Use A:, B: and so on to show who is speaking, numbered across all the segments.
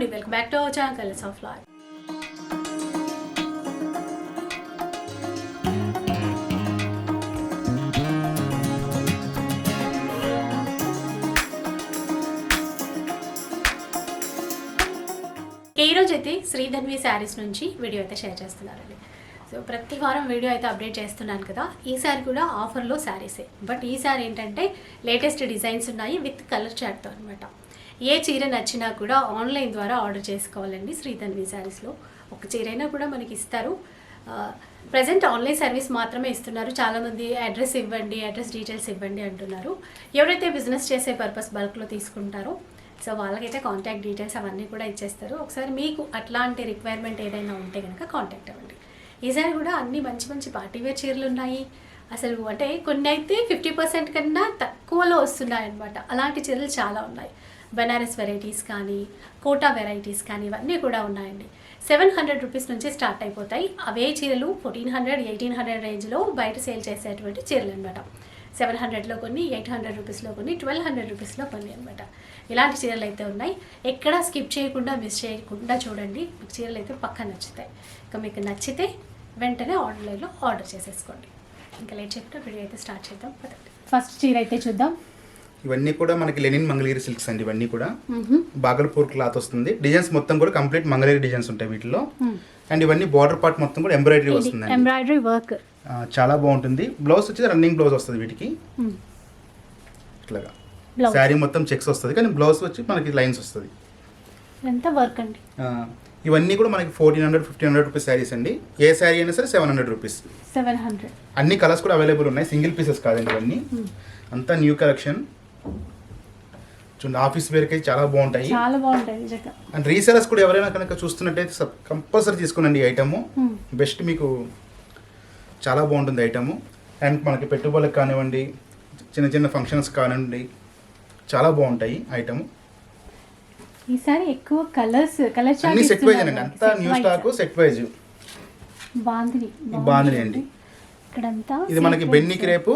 A: అండి. Welcome back to our channel colours of life ఈ రోజు అయితే శ్రీధన్వి శారీస్ నుంచి వీడియో అయితే షేర్ చేస్తున్నారండి. సో ప్రతి వారం వీడియో అయితే అప్డేట్ చేస్తున్నాను కదా. ఈసారి కూడా ఆఫర్లో శారీసే. బట్ ఈసారి ఏంటంటే లేటెస్ట్ డిజైన్స్ ఉన్నాయి విత్ కలర్ చార్ట్తో అనమాట ఏ చీర నచ్చినా కూడా ఆన్లైన్ ద్వారా ఆర్డర్ చేసుకోవాలండి శ్రీధన్వి శారీస్లో. ఒక చీర అయినా కూడా మనకి ఇస్తారు. ప్రజెంట్ ఆన్లైన్ సర్వీస్ మాత్రమే ఇస్తున్నారు. చాలామంది అడ్రస్ ఇవ్వండి అడ్రస్ డీటెయిల్స్ ఇవ్వండి అంటున్నారు. ఎవరైతే బిజినెస్ చేసే పర్పస్ బల్క్లో తీసుకుంటారో సో వాళ్ళకైతే కాంటాక్ట్ డీటెయిల్స్ అవన్నీ కూడా ఇచ్చేస్తారు. ఒకసారి మీకు అట్లాంటి రిక్వైర్మెంట్ ఏదైనా ఉంటే కనుక కాంటాక్ట్ అవ్వండి. ఈసారి కూడా అన్ని మంచి మంచి పార్టీవేర్ చీరలు ఉన్నాయి. అసలు అంటే కొన్ని అయితే ఫిఫ్టీ పర్సెంట్ కన్నా తక్కువలో వస్తున్నాయి అనమాట అలాంటి చీరలు చాలా ఉన్నాయి. బెనారస్ వెరైటీస్ కానీ కోటా వెరైటీస్ కానీ ఇవన్నీ కూడా ఉన్నాయండి. సెవెన్ హండ్రెడ్ రూపీస్ నుంచి స్టార్ట్ అయిపోతాయి. అవే చీరలు ఫోర్టీన్ హండ్రెడ్ ఎయిటీన్ హండ్రెడ్ రేంజ్లో బయట సేల్ చేసేటువంటి చీరలు అనమాట సెవెన్ హండ్రెడ్లో కొన్ని ఎయిట్ హండ్రెడ్ రూపీస్లో కొన్ని ట్వెల్వ్ హండ్రెడ్ రూపీస్లో కొన్ని అనమాట ఇలాంటి చీరలు అయితే ఉన్నాయి. ఎక్కడా స్కిప్ చేయకుండా మిస్ చేయకుండా చూడండి. మీకు చీరలు అయితే పక్క నచ్చుతాయి. ఇక మీకు నచ్చితే వెంటనే ఆన్లైన్లో ఆర్డర్ చేసేసుకోండి. ఇంకా లేట్ చెప్పిన వీడియో అయితే స్టార్ట్ చేద్దాం. పదండి. ఫస్ట్ చీర అయితే చూద్దాం.
B: ఇవన్నీ కూడా మనకి లెనిన్ మంగళగిరి సిల్క్స్ అండి ఇవన్నీ కూడా. బాగల్పూర్ క్లాత్ వస్తుంది. డిజైన్స్ మొత్తం కూడా కంప్లీట్ మంగళగిరి డిజైన్స్ ఉంటాయి వీటిలో. అండ్ ఇవన్నీ బార్డర్ పార్ట్ మొత్తం కూడా ఎంబ్రాయిడరీ వస్తుందండి.
A: Embroidery work.
B: చాలా బాగుంటుంది. బ్లౌజ్ వచ్చేది రన్నింగ్ బ్లౌజ్ వస్తుంది వీటికి. ఇట్లాగా. శారీ మొత్తం చెక్స్ వస్తుంది. కానీ బ్లౌజ్ వచ్చి మనకి లైన్స్ వస్తుంది.
A: ఎంత వర్క్ అండి?
B: ఇవన్నీ కూడా మనకి fourteen hundred fifteen hundred rupees saris అండి. ఏ శారీ అయినా సరే seven hundred rupees.
A: Seven hundred.
B: అన్ని కలర్స్ కూడా అవైలబుల్ ఉన్నాయి. సింగిల్ పీసెస్ కాదండి ఇవన్నీ. అంతా న్యూ కలెక్షన్. చూడండి ఆఫీస్ వేర్కి చాలా బాగుంటాయి.
A: చాలా బాగుంటాయి
B: అండ్ రీసెలర్స్ కూడా ఎవరైనా కనుక చూస్తున్నట్టయితే కంపల్సరీ తీసుకోనండి ఈ ఐటమ్
A: Hmm.
B: బెస్ట్ మీకు చాలా బాగుంటుంది ఐటమ్ అండ్ మనకి పెట్టుబడులకు కానివ్వండి చిన్న చిన్న ఫంక్షన్స్ కానివ్వండి చాలా బాగుంటాయి ఐటమ్
A: ఈసారి ఎక్కువ కలర్స్ కలర్
B: అన్ని సెట్ వైజ్ అండి. అంతా new stock set wise
A: bandhani
B: bandhani అండి.
A: ఇక్కడంతా
B: ఇది మనకి. బెన్ని క్రేపు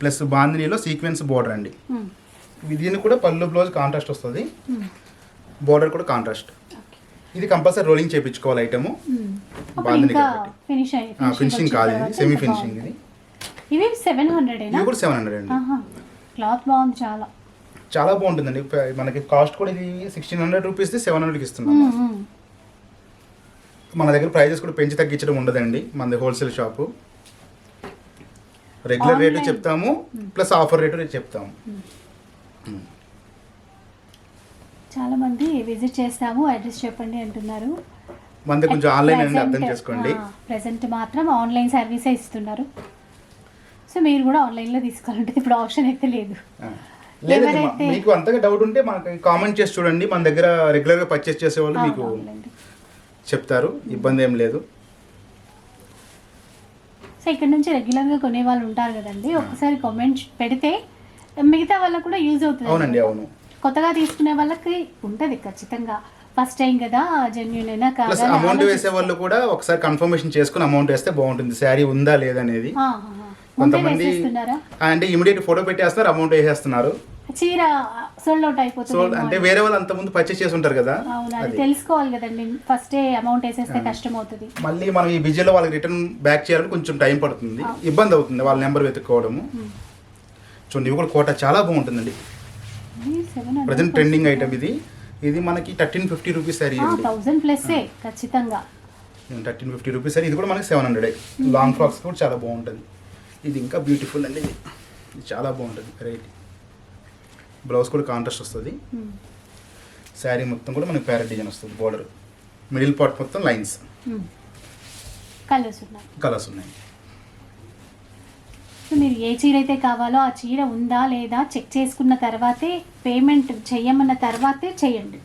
B: ప్లస్ బాందినీలో సీక్వెన్స్ బోర్డర్ అండి. దీనికి కూడా పళ్ళు బ్లౌజ్ కాంట్రాస్ట్ వస్తుంది. బోర్డర్ కూడా కాంట్రాస్ట్. ఇది కంపల్సరీ రోలింగ్ చేయించుకోవాలి ఐటమ్ బాందిని ఫినిషింగ్ కాదు ఇది సెమీ ఫినిషింగ్. ఇది.
A: ఇవి సెవెన్ హండ్రెడ్
B: ఇది కూడా సెవెన్ హండ్రెడ్ అండి.
A: క్లాత్ బాగుంది చాలా.
B: చాలా బాగుంటుందండి. మనకి కాస్ట్ కూడా ఇది సిక్స్టీన్ హండ్రెడ్ రూపీస్ సెవెన్ హండ్రెడ్కి ఇస్తున్నాం. మన దగ్గర ప్రైజెస్ కూడా పెంచి తగ్గించడం ఉండదండి. మనది హోల్సేల్ షాపు రెగ్యులర్ రేటు. చెప్తాము ప్లస్ ఆఫర్ రేటు చెప్తాము.
A: చాలా మంది విజిట్ చేస్తాము అడ్రస్ చెప్పండి అంటున్నారు.
B: దగ్గర కొంచెం ఆన్లైన్ అనేది అర్థం చేసుకోండి.
A: ప్రెసెంట్ మాత్రం ఆన్లైన్ సర్వీసే ఇస్తున్నారు. సో మీరు కూడా ఆన్లైన్లో తీసుకోవాలంటే ఇప్పుడు ఆప్షన్ అయితే లేదు. ఎవరైతే-
B: మీకు అంతగా డౌట్ ఉంటే మనకి కామెంట్ చేసి చూడండి. మన దగ్గర రెగ్యులర్గా పర్చేస్ చేసేవాళ్ళు మీకు. చెప్తారు. ఇబ్బంది ఏం లేదు.
A: సో ఇక్కడ నుంచి రెగ్యులర్గా కొనే వాళ్ళు ఉంటారు కదండి. ఒకసారి కామెంట్ పెడితే మిగతా వాళ్ళకు కూడా యూజ్ అవుతుంది.
B: అవునండి అవును.
A: కొత్తగా తీసుకునే వాళ్ళకి ఉంటుంది ఖచ్చితంగా. ఫస్ట్ టైం కదా జెన్యున్ అయినా కాదా
B: అమౌంట్ వేసే. వాళ్ళు కూడా ఒకసారి కన్ఫర్మేషన్ చేసుకుని అమౌంట్ వేస్తే బాగుంటుంది. శారీ ఉందా లేదా అనేది. కొంతమంది అంటే ఇమీడియట్ ఫోటో పెట్టేస్తున్నారు అమౌంట్ వేసేస్తున్నారు.
A: చీర సోల్డ్ అవుట్ అయిపోతుంది
B: అంటే వేరే వాళ్ళు అంత ముందు పర్చేస్ చేసి ఉంటారు కదా?
A: అవును అది తెలుసుకోవాలి కదండి. ఫస్టే అమౌంట్ వేసేస్తే కష్టం అవుతుంది
B: మళ్ళీ మనం ఈ బిజీలో వాళ్ళకి రిటర్న్ బ్యాక్ చేయాలని కొంచెం టైం పడుతుంది. ఇబ్బంది అవుతుంది వాళ్ళ నెంబర్ వెతుక్కోవడము. చూడండి ఇవి కూడా కోట చాలా బాగుంటుందండి. ప్రజెంట్ ట్రెండింగ్ ఐటమ్ ఇది. ఇది మనకి thirteen fifty rupees sorry
A: thousand plus ఖచ్చితంగా.
B: థర్టీన్ ఫిఫ్టీ రూపీస్ సారీ ఇది కూడా మనకి సెవెన్ హండ్రెడ్ లాంగ్ ఫ్రాక్స్ కూడా చాలా బాగుంటుంది. ఇది ఇంకా బ్యూటిఫుల్ అండి. ఇది. చాలా బాగుంటుంది. వెరైటీ బ్లౌజ్ కూడా కాంట్రాస్ట్ వస్తుంది. శారీ మొత్తం కూడా మనకి ప్యారెట్ డిజైన్ వస్తుంది బార్డర్ మిడిల్ పార్ట్ మొత్తం లైన్స్.
A: కలర్స్ ఉన్నాయి.
B: కలర్స్ ఉన్నాయి.
A: సో మీరు ఏ చీర అయితే కావాలో ఆ చీర ఉందా లేదా చెక్ చేసుకున్న తర్వాతే పేమెంట్ చెయ్యమన్న తర్వాతే చేయండి.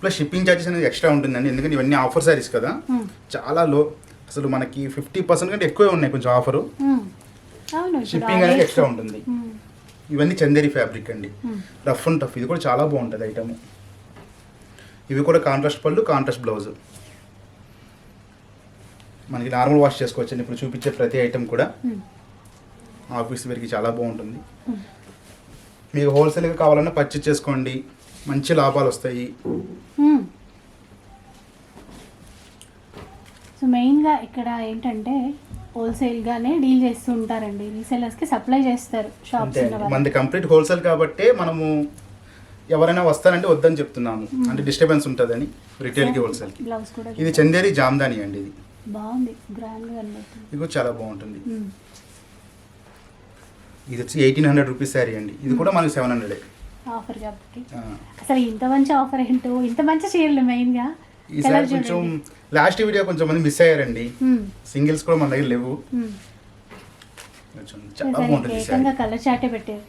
B: ప్లస్ షిప్పింగ్ ఛార్జెస్ అనేది ఎక్స్ట్రా ఉంటుందండి. ఎందుకంటే ఇవన్నీ ఆఫర్ శారీస్ కదా.
A: ఉమ్,
B: చాలా లో అసలు మనకి ఫిఫ్టీ పర్సెంట్ కంటే ఎక్కువే ఉన్నాయి కొంచెం ఆఫరు
A: ఇప్పుడు
B: షిప్పింగ్ అనేది ఎక్స్ట్రా ఉంటుంది. ఇవన్నీ చందేరి ఫ్యాబ్రిక్ అండి. Rough and tough. ఇది కూడా చాలా బాగుంటుంది ఐటమ్ ఇవి కూడా కాంట్రాస్ట్ పళ్ళు కాంట్రాస్ట్ బ్లౌజ్ మనకి నార్మల్ వాష్ చేసుకోవచ్చండి. ఇప్పుడు చూపించే ప్రతి ఐటమ్ కూడా
A: hmm.
B: ఆఫీస్ వేర్కి చాలా బాగుంటుంది.
A: Hmm.
B: మీకు హోల్సేల్గా కావాలన్నా పర్చేజ్ చేసుకోండి. మంచి లాభాలు వస్తాయి.
A: Hmm. సో మెయిన్గా ఇక్కడ ఏంటంటే హోల్సేల్గానే డీల్ చేస్తూ ఉంటారండి రీసెలర్స్కి సప్లై చేస్తారు షాప్స్
B: అంతే
A: ఉన్న
B: అండి.
A: వాళ్ళు
B: మనది కంప్లీట్ హోల్సేల్ కాబట్టి మనము ఎవరైనా వస్తారంటే వద్దని చెప్తున్నాము. అంటే డిస్టర్బెన్స్ ఉంటుందని రిటైల్కి హోల్సేల్కి.
A: బ్లౌజ్ కూడా
B: ఇది చందేరి జామ్దాని అండి ఇది.
A: బాగుంది. గ్రాండ్గా కనబడుతుంది.
B: ఇది కూడా చాలా బాగుంటుంది.
A: మ్మ్.
B: ఇది వచ్చి ఎయిటీన్ హండ్రెడ్ రూపీస్ శారీ అండి. ఇది కూడా మనకి సెవెన్ హండ్రెడ్.
A: ఆఫర్ కాబట్టి. అసలు ఇంత మంచి ఆఫర్ ఏంటో ఇంత మంచి చీరలు మెయిన్గా
B: ఈ
A: కలర్
B: సారీ కొంచెం లాస్ట్ వీడియో కొంచెం మంది మిస్ అయ్యారండి. సింగిల్స్ కూడా మన దగ్గర లేవు. కొంచెం చాలా బాగుంటుంది
A: కలర్ చాటే పెట్టారు.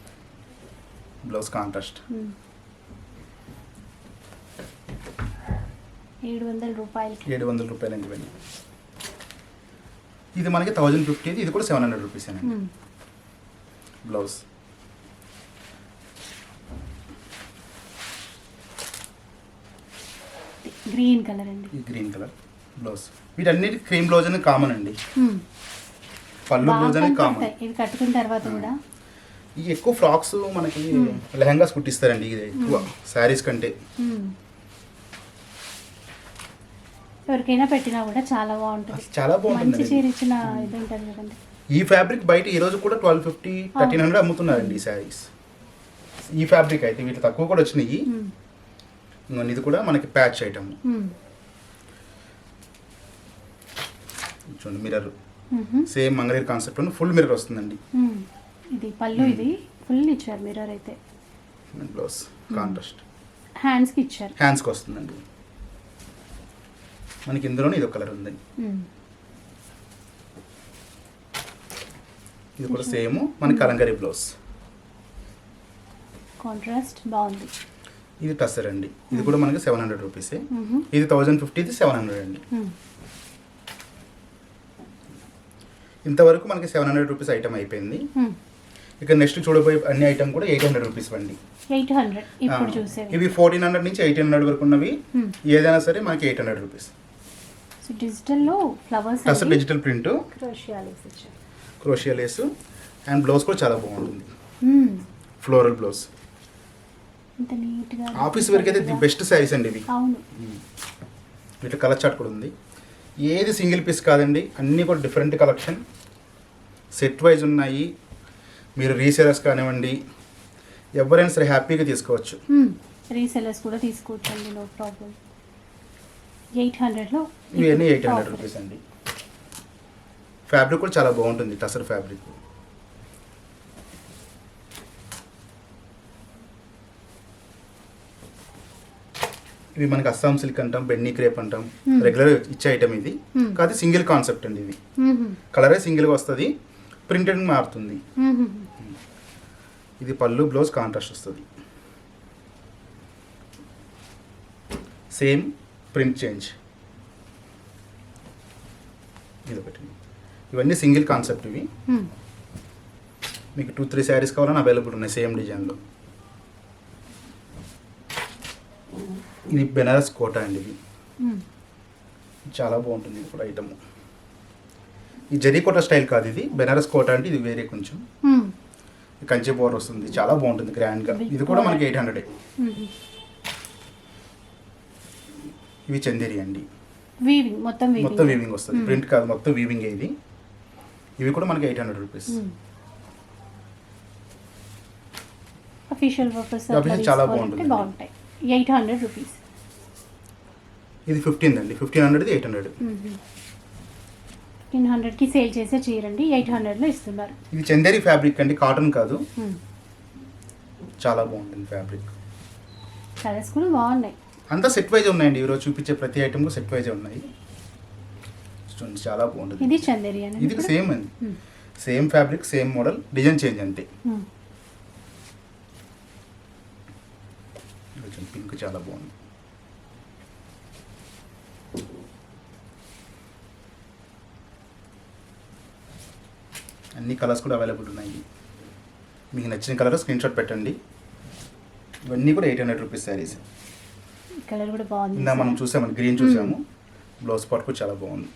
B: బ్లౌజ్ కాంట్రాస్ట్
A: మ్మ్. ఏడు వందల రూపాయలకి.
B: ఏడు వందల రూపాయలు అండి ఇవన్నీ. ఇది మనకి థౌజండ్ ఫిఫ్టీ ఇది కూడా సెవెన్ హండ్రెడ్ రూపీస్ అండి. బ్లౌజ్
A: గ్రీన్ కలర్ అండి.
B: ఈ గ్రీన్ కలర్ బ్లౌజ్. వీటన్నిటి క్రీమ్ బ్లౌజ్ అనేది కామన్ అండి. పళ్ళు బ్లౌజ్ అనేది కామన్.
A: ఇవి కట్టుకున్న తర్వాత కూడా.
B: ఈ ఎక్కువ ఫ్రాక్స్ మనకి లెహంగాస్ కుట్టిస్తారండి ఇది ఎక్కువ. శారీస్ కంటే.
A: ఎవరికైనా పెట్టినా కూడా చాలా బాగుంటుంది.
B: చాలా
A: మంచి
B: బాగుంటుంది
A: చీర ఇచ్చిన ఇది ఉంటుంది కదండి.
B: ఈ ఫ్యాబ్రిక్ బయట ఈ రోజు కూడా ట్వెల్వ్ ఫిఫ్టీ థర్టీన్ హండ్రెడ్ అమ్ముతున్నారండి ఈ శారీస్. ఈ ఫ్యాబ్రిక్ అయితే వీటి తక్కువ కూడా వచ్చినాయి. ఇది కూడా మనకి ప్యాచ్ ఐటమ్. చూడండి mirror. Same Mangalagiri concept full mirror వస్తుందండి.
A: ఇది పళ్ళు ఇది ఫుల్ ఇచ్చారు మిర్రర్ అయితే.
B: బ్లౌజ్ కాంట్రాస్ట్
A: హ్యాండ్స్కి ఇచ్చారు.
B: హ్యాండ్స్కి వస్తుందండి. మనకి ఇందులోనే ఇది ఒక కలర్ ఉంది. ఇది కూడా సేమ్ మనకి కలంకరీ బ్లౌజ్
A: కాంట్రాస్ట్ బాగుంది.
B: ఇది టస్సర్ అండి ఇది కూడా మనకి సెవెన్ హండ్రెడ్ రూపీసే. ఇది థౌజండ్ ఫిఫ్టీ ఇది సెవెన్ హండ్రెడ్ అండి. ఇంతవరకు మనకి సెవెన్ హండ్రెడ్ రూపీస్ ఐటమ్ అయిపోయింది. ఇక నెక్స్ట్ చూడబోయే అన్ని ఐటమ్ కూడా ఎయిట్ హండ్రెడ్ రూపీస్ అండి. ఇవి ఫోర్టీన్ హండ్రెడ్ నుంచి ఎయిటీన్ హండ్రెడ్ వరకు ఉన్నవి. ఏదైనా సరే మనకి eight hundred rupees.
A: So డిజిటల్లో flowers
B: tussar digital print. Crochet lace and blouse కూడా చాలా బాగుంటుంది. Floral blouse.
A: ఇంత నీట్గా
B: ఆఫీస్ వరకు అయితే ది బెస్ట్ శారీస్ అండి ఇవి.
A: అవును.
B: వీటి కలర్ చాట్ కూడా ఉంది. ఏది సింగిల్ పీస్ కాదండి అన్నీ కూడా డిఫరెంట్ కలెక్షన్. సెట్ వైజ్ ఉన్నాయి. మీరు రీసేలర్స్ కానివ్వండి ఎవరైనా సరే హ్యాపీగా తీసుకోవచ్చు.
A: రీసెలర్స్ కూడా తీసుకోవచ్చండి నో ప్రాబ్లం. ఎయిట్ హండ్రెడ్లో
B: ఇవన్నీ ఎయిట్ హండ్రెడ్ రూపీస్ అండి. ఫ్యాబ్రిక్ కూడా చాలా బాగుంటుంది టసర్ ఫ్యాబ్రిక్. ఇవి మనకి అస్సాం సిల్క్ అంటాం బెన్నీ క్రేప్ అంటాం.
A: Hmm.
B: రెగ్యులర్ ఇచ్చే ఐటమ్ ఇది.
A: Hmm.
B: కాదు సింగిల్ కాన్సెప్ట్ అండి ఇది. కలరే సింగిల్గా వస్తుంది ప్రింటెడ్ మారుతుంది. ఇది పళ్ళు బ్లౌజ్ కాంట్రాస్ట్ వస్తుంది. సేమ్ ప్రింట్ చేంజ్ ఇది ఒకటి. ఇవన్నీ సింగిల్ కాన్సెప్ట్ ఇవి. మీకు టూ త్రీ శారీస్ కావాలని అవైలబుల్ ఉన్నాయి సేమ్ డిజైన్లో ఇది బెనారస్ కోట అండి ఇది. చాలా బాగుంటుంది ఇది కూడా ఐటమ్. ఈ జరీ కోట స్టైల్ కాదు ఇది. బెనారస్ కోట అంటే ఇది వేరే కొంచెం. కంచి బోర్ వస్తుంది. చాలా బాగుంటుంది గ్రాండ్గా ఇది కూడా మనకి ఎయిట్ హండ్రెడ్ ఇవి చందేరి అండి.
A: మొత్తం
B: మొత్తం
A: వీవింగ్
B: వస్తుంది. ప్రింట్ కాదు మొత్తం వీవింగ్ ఇది. ఇవి కూడా మనకి ఎయిట్ హండ్రెడ్ రూపీస్.
A: అఫీషియల్
B: చాలా బాగుంటుంది.
A: బాగుంటాయి. Eight hundred rupees.
B: ఇది ఫిఫ్టీన్ అండి. Fifteen hundred eight hundred.
A: Fifteen హండ్రెడ్కి సేల్ చేసే చీరండి. ఎయిట్ హండ్రెడ్లో ఇస్తున్నారు.
B: ఇది చందేరి ఫ్యాబ్రిక్ అండి. కాటన్ కాదు. చాలా బాగుంటుంది ఫ్యాబ్రిక్.
A: కలర్స్ కూడా బాగున్నాయి.
B: అంతా సెట్ వైజ్ ఉన్నాయండి. ఈరోజు చూపించే ప్రతి ఐటమ్ సెట్ వైజ్ ఉన్నాయి. చూడండి చాలా బాగుంటుంది.
A: ఇది చందేరి
B: ఇది సేమ్ అండి. Same fabric same model design change అంతే. కొంచెం పింక్ చాలా బాగుంది. అన్ని కలర్స్ కూడా అవైలబుల్ ఉన్నాయి. మీకు నచ్చిన కలర్ స్క్రీన్ షాట్ పెట్టండి. ఇవన్నీ కూడా eight hundred rupees saris.
A: Colour కూడా బాగుంది
B: ఇందా మనం చూసాము గ్రీన్ చూసాము. బ్లౌజ్ పాట్ కూడా చాలా బాగుంది.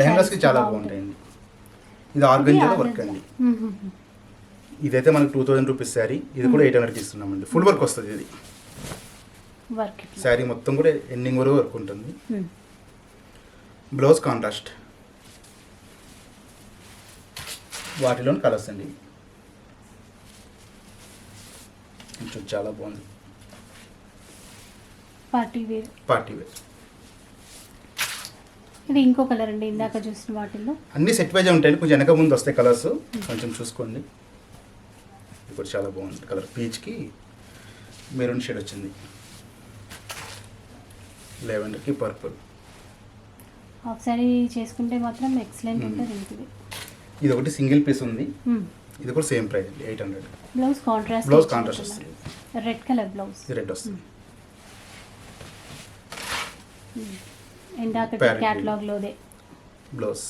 B: లెహంగాస్కి చాలా బాగుంటాయండి. ఇది ఆర్గంజాలో వర్క్ అండి. ఇదైతే మనకి టూ థౌజండ్ రూపీస్ శారీ. ఇది కూడా ఎయిట్ హండ్రెడ్కి ఇస్తున్నామండి ఫుల్ వర్క్ వస్తుంది ఇది.
A: వర్క్
B: శారీ మొత్తం కూడా ఎండింగ్ వరకు వర్క్ ఉంటుంది. బ్లౌజ్ కాంట్రాస్ట్ వాటిలో కలర్స్ అండి. కొంచెం చాలా బాగుంది.
A: పార్టీ వేర్
B: పార్టీ వేర్
A: ఇది ఇంకో కలర్ అండి ఇందాక చూసిన వాటిల్లో.
B: అన్ని సెట్ వైజ్ ఉంటాయి కొంచెం వెనక ముందు వస్తాయి కలర్స్ కొంచెం చూసుకోండి. ఇది కూడా చాలా బాగుంది. కలర్ పీచ్కి మెరూన్ షేడ్ వచ్చింది. లెవెండర్కి పర్పుల్.
A: హాఫ్ సారీ చేసుకుంటే మాత్రం ఎక్సలెంట్. ఉంటుంది ఇంటిది
B: ఇది ఒకటి సింగిల్ పీస్ ఉంది. ఇది కూడా సేమ్ ప్రైస్ అండి eight hundred.
A: Blouse contrast
B: blouse contrast వస్తుంది.
A: Red colour blouse.
B: ఇది రెడ్ వస్తుంది.
A: ఇందాక
B: Parrot
A: క్యాటలాగ్ లోదే.
B: బ్లౌజ్.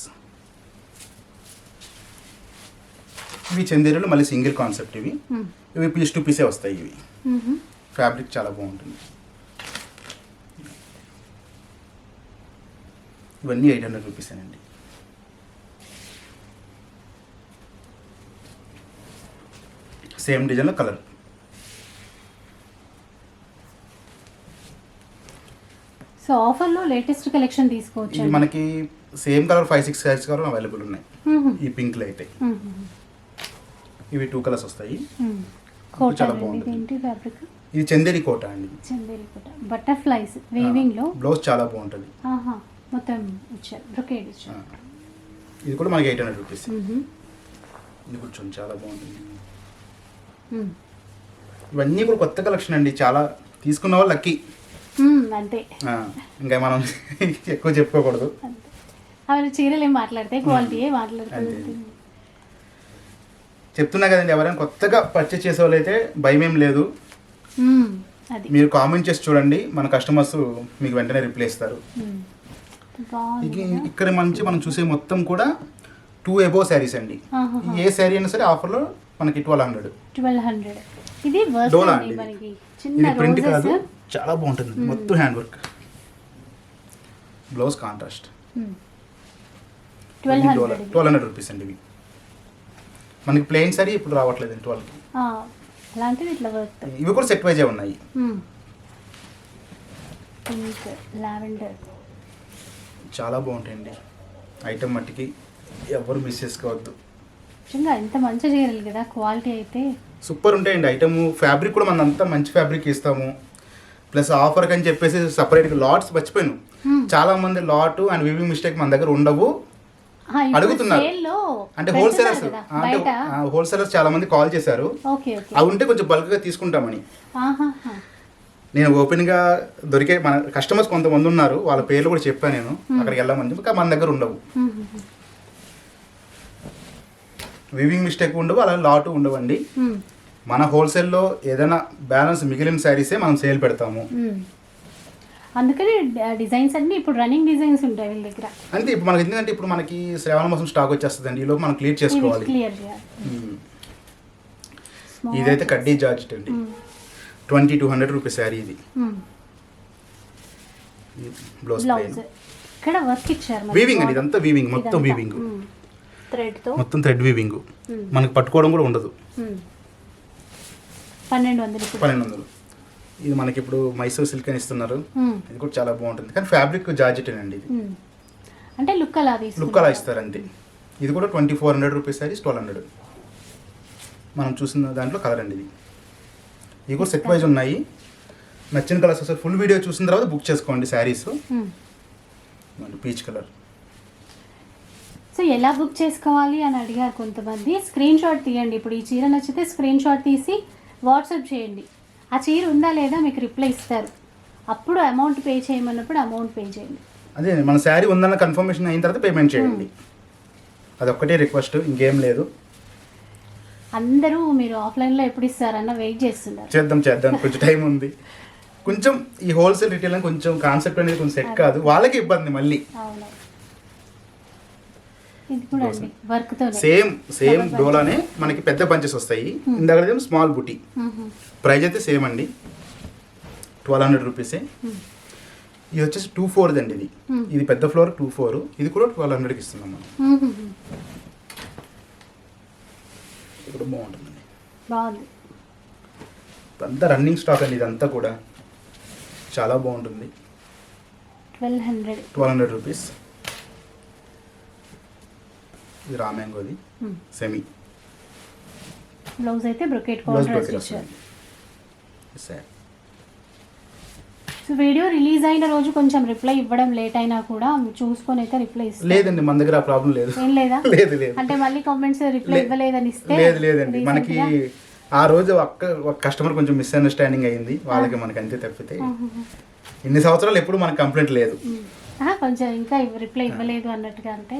B: ఇవి చందేరులు మళ్ళీ సింగిల్ కాన్సెప్ట్ ఇవి. ఇవి పీస్ టు పీసే వస్తాయి ఇవి. ఫ్యాబ్రిక్ చాలా బాగుంటుంది. ఇవన్నీ ఎయిట్ హండ్రెడ్ రూపీస్ అండి. సేమ్ డిజైన్లో కలర్.
A: సో ఆఫర్లో లేటెస్ట్ కలెక్షన్ తీసుకోవచ్చు
B: మనకి same colour five six size colour available ఉన్నాయి. ఈ పింక్లో అయితే. ఇవి టూ కలర్స్ వస్తాయి. చాలా బాగుంటుంది. ఇది చందేరి కోట అండి.
A: చందేరి కోట. బటర్ఫ్లైస్ వేవింగ్లో?
B: బ్లౌజ్ చాలా బాగుంటుంది.
A: మొత్తం ఇచ్చారు బ్రొకేడ్. ఇచ్చారు
B: ఇది కూడా మనకి ఎయిట్ హండ్రెడ్ రూపీస్. ఇది కొంచెం చాలా బాగుంటుంది. ఇవన్నీ కూడా కొత్త కలెక్షన్ అండి చాలా తీసుకున్న వాళ్ళు లక్కీ
A: అంతే.
B: ఇంకా మనం ఎక్కువ చెప్పుకోకూడదు.
A: అవి చీరలు ఏం మాట్లాడితే క్వాలిటీయే మాట్లాడుతుంది.
B: చెప్తున్నా కదండి ఎవరైనా కొత్తగా పర్చేస్ చేసే వాళ్ళు అయితే భయం ఏం లేదు మీరు కామెంట్ చేసి చూడండి. మన కస్టమర్స్ మీకు వెంటనే రిప్లై ఇస్తారు? ఇక్కడ మంచి మనం చూసే మొత్తం కూడా టూ ఎబో శారీస్ అండి. ఏ శారీ అయినా సరే ఆఫర్లో మనకి ట్వెల్వ్ హండ్రెడ్
A: 1200 ఇది వర్క్
B: డోలా
A: అండి
B: ఇది? ప్రింట్ కాదు. చాలా బాగుంటుంది. మొత్తం hand work blouse contrast
A: twelve hundred
B: rupees అండి ఇవి మనకి ప్లెయిన్ సారీ ఇప్పుడు రావట్లేదు
A: ఇట్లా వర్క్
B: ఇవి కూడా సెట్ వైజే ఉన్నాయి.
A: Pink lavender.
B: చాలా బాగుంటాయండి. ఐటమ్ మట్టికి ఎవరు మిస్ చేసుకోవద్దు.
A: నిజంగా ఎంత మంచి చీరలు కదా క్వాలిటీ అయితే.
B: సూపర్ ఉంటాయండి ఐటమ్ ఫ్యాబ్రిక్ కూడా మనం అంతా మంచి ఫ్యాబ్రిక్ ఇస్తాము. ప్లస్ ఆఫర్ అని చెప్పేసి సపరేట్గా లాట్స్ మర్చిపోయాను. చాలా మంది లాట్ అండ్ వివింగ్ మిస్టేక్ మన దగ్గర ఉండవు. అడుగుతున్నారు. అంటే హోల్సేలర్స్ అంటే హోల్సేలర్స్ చాలా మంది కాల్ చేశారు. అవి ఉంటే కొంచెం బల్క్గా తీసుకుంటామని.
A: ఆహాహా.
B: నేను ఓపెన్గా దొరికే మన కస్టమర్స్ కొంతమంది ఉన్నారు వాళ్ళ పేర్లు కూడా చెప్పాను నేను. అక్కడికి వెళ్ళమని చెప్పి మన దగ్గర ఉండవు. వివింగ్ మిస్టేక్ ఉండవు అలా లాట్ ఉండవండి. మన హోల్సేల్లో ఏదైనా బ్యాలెన్స్ మిగిలిన శారీసే మనం సేల్ పెడతాము.
A: అందుకని డిజైన్స్ అన్ని ఇప్పుడు రన్నింగ్ డిజైన్స్ ఉంటాయి వీళ్ళ దగ్గర.
B: అంతే ఇప్పుడు మనకి ఎందుకంటే ఇప్పుడు మనకి శ్రావణ మాసం స్టాక్ వచ్చేస్తుందండి ఈలోపు మనం క్లియర్ చేసుకోవాలి.
A: క్లియర్.
B: ఇదైతే కడ్డీ జార్జెట్ అండి. Twenty two hundred rupees sari ఇది. బ్లౌజ్
A: ఇక్కడ వర్క్ ఇచ్చారు
B: వీవింగ్ అండి ఇదంతా వీవింగ్ మొత్తం వీవింగ్
A: థ్రెడ్తో.
B: మొత్తం థ్రెడ్ వీవింగ్. మనకి పట్టుకోవడం కూడా ఉండదు.
A: పన్నెండు వందలు
B: పన్నెండు వందలు. ఇది మనకి ఇప్పుడు మైసూర్ సిల్క్ అని ఇస్తున్నారు ఇది కూడా చాలా బాగుంటుంది. కానీ ఫ్యాబ్రిక్ జార్జెట్ అండి ఇది.
A: అంటే లుక్ అలా
B: లుక్ అలా ఇస్తారు అంతే ఇది కూడా twenty four hundred rupees saris twelve hundred. మనం చూసిన దాంట్లో కలర్ అండి ఇది. ఇవి కూడా సెట్ వైజ్ ఉన్నాయి. నచ్చిన కలర్స్ వస్తాయి ఫుల్ వీడియో చూసిన తర్వాత బుక్ చేసుకోండి శారీస్. Peach colour.
A: సో ఎలా బుక్ చేసుకోవాలి అని అడిగారు కొంతమంది. స్క్రీన్ షాట్ తీయండి. ఇప్పుడు ఈ చీర నచ్చితే స్క్రీన్ షాట్ తీసి వాట్సాప్ చేయండి. ఆ చీర ఉందా లేదా మీకు రిప్లై ఇస్తారు. అప్పుడు అమౌంట్ పే చేయమన్నప్పుడు అమౌంట్ పే చేయండి.
B: అదే మన శారీ ఉందన్న కన్ఫర్మేషన్ అయిన తర్వాత పేమెంట్ చేయండి. అదొక్కటే రిక్వెస్ట్ ఇంకేం లేదు.
A: అందరూ మీరు ఆఫ్లైన్లో ఎప్పుడు ఇస్తారన్న వెయిట్ చేస్తున్నారు.
B: చేద్దాం చేద్దాం. కొంచెం టైం ఉంది. కొంచెం ఈ హోల్సేల్ రిటైల్ కొంచెం కాన్సెప్ట్ అనేది కొంచెం సెట్ కాదు. వాళ్ళకి ఇబ్బంది మళ్ళీ.
A: అవును. ఇది కూడా అండి వర్క్తో
B: సేమ్ సేమ్ డోలానే మనకి పెద్ద పంచెస్ వస్తాయి. ఇందాక స్మాల్ బుటీ. ప్రైస్ అయితే సేమ్ అండి. ట్వెల్వ్ హండ్రెడ్ రూపీసే. ఇది వచ్చేసి టూ ఫోర్ది అండి ఇది.
A: Hmm.
B: ఇది పెద్ద ఫ్లోర్ టూ ఫోర్. ఇది కూడా ట్వెల్వ్ హండ్రెడ్కి ఇస్తున్నాం మనం. ఇది కూడా బాగుంటుందండి.
A: బాగుంది.
B: అంతా రన్నింగ్ స్టాక్ అండి ఇదంతా కూడా. చాలా బాగుంటుంది.
A: Twelve hundred.
B: Twelve hundred rupees. ఇది రామ్యాంగోది సెమీ
A: బ్లౌజ్ అయితే బ్రొకెట్ కాంట్రాస్ట్ ఇచ్చారు సో వీడియో రిలీజ్ అయిన రోజు కొంచెం రిప్లై ఇవ్వడం లేట్ అయినా కూడా చూసుకొని అయితే రిప్లై ఇస్తారు
B: లేదండి మన దగ్గర ఆ ప్రాబ్లం లేదు.
A: ఏం లేదా?
B: లేదు లేదు.
A: అంటే మళ్ళీ కామెంట్స్ రిప్లై ఇవ్వలేదని ఇస్తే
B: లేదు లేదండి. మనకి ఆ రోజు ఒక్క ఒక కస్టమర్ కొంచెం మిస్అండర్స్టాండింగ్ అయింది. వాళ్ళకి మనకి అంతే తప్పితే ఇన్ని సంవత్సరాలు ఎప్పుడు మనకి కంప్లైంట్ లేదు.
A: కొంచెం ఇంకా రిప్లై ఇవ్వలేదు అన్నట్టుగా అంటే.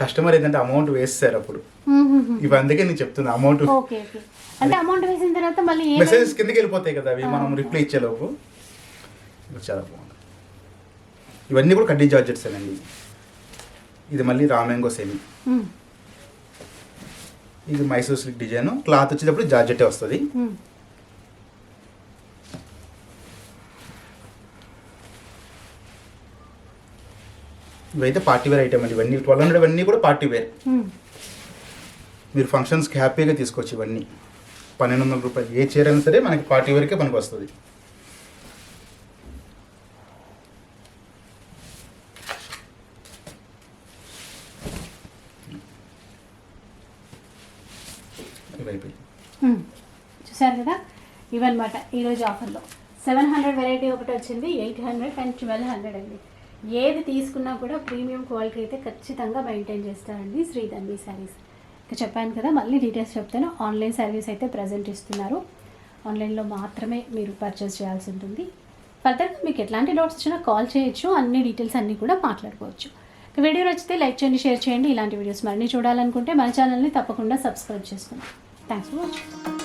B: కస్టమర్ ఏంటంటే అమౌంట్ వేస్తారు అప్పుడు. ఇవి అందుకే నేను చెప్తున్నా అమౌంట్
A: అంటే అమౌంట్ వేసిన తర్వాత మళ్ళీ
B: మెసేజెస్ కిందకి వెళ్ళిపోతాయి కదా అవి మనం రిప్లై ఇచ్చేలోపు. చాలా బాగుంది. ఇవన్నీ కూడా కడ్డీ జార్జెట్స్ అండి. ఇది మళ్ళీ రామ్యాంగో సెమీ ఇది మైసూర్ సిల్క్ డిజైన్. క్లాత్ వచ్చేటప్పుడు జార్జెట్టే వస్తుంది. ఇవైతే పార్టీ వేర్ ఐటమ్ అండి. ఇవన్నీ ట్వెల్వ్ హండ్రెడ్ ఇవన్నీ కూడా పార్టీ వేర్. మీరు ఫంక్షన్స్కి హ్యాపీగా తీసుకోవచ్చు ఇవన్నీ. పన్నెండు వందల రూపాయలు. ఏ చీర అయినా సరే మనకి పార్టీ వేర్కే మనకు వస్తుంది.
A: చూసారు కదా? ఇవన్నమాట ఈరోజు ఆఫర్లో సెవెన్ హండ్రెడ్ వెరైటీ ఒకటి వచ్చింది eight hundred and twelve hundred అండి. ఏది తీసుకున్నా కూడా ప్రీమియం క్వాలిటీ అయితే ఖచ్చితంగా మెయింటైన్ చేస్తారండి శ్రీధన్వి శారీస్ ఇంకా చెప్పాను కదా మళ్ళీ డీటెయిల్స్ చెప్తాను. ఆన్లైన్ సర్వీస్ అయితే ప్రజెంట్ ఇస్తున్నారు. ఆన్లైన్లో మాత్రమే మీరు పర్చేస్ చేయాల్సి ఉంటుంది. ఫర్దర్గా మీకు ఎట్లాంటి డౌట్స్ వచ్చినా కాల్ చేయొచ్చు. అన్ని డీటెయిల్స్ అన్నీ కూడా మాట్లాడుకోవచ్చు. వీడియో నచ్చితే లైక్ చేయండి షేర్ చేయండి. ఇలాంటి వీడియోస్ మరిన్ని చూడాలనుకుంటే మన ఛానల్ని తప్పకుండా సబ్స్క్రైబ్ చేసుకోండి. Thanks for watching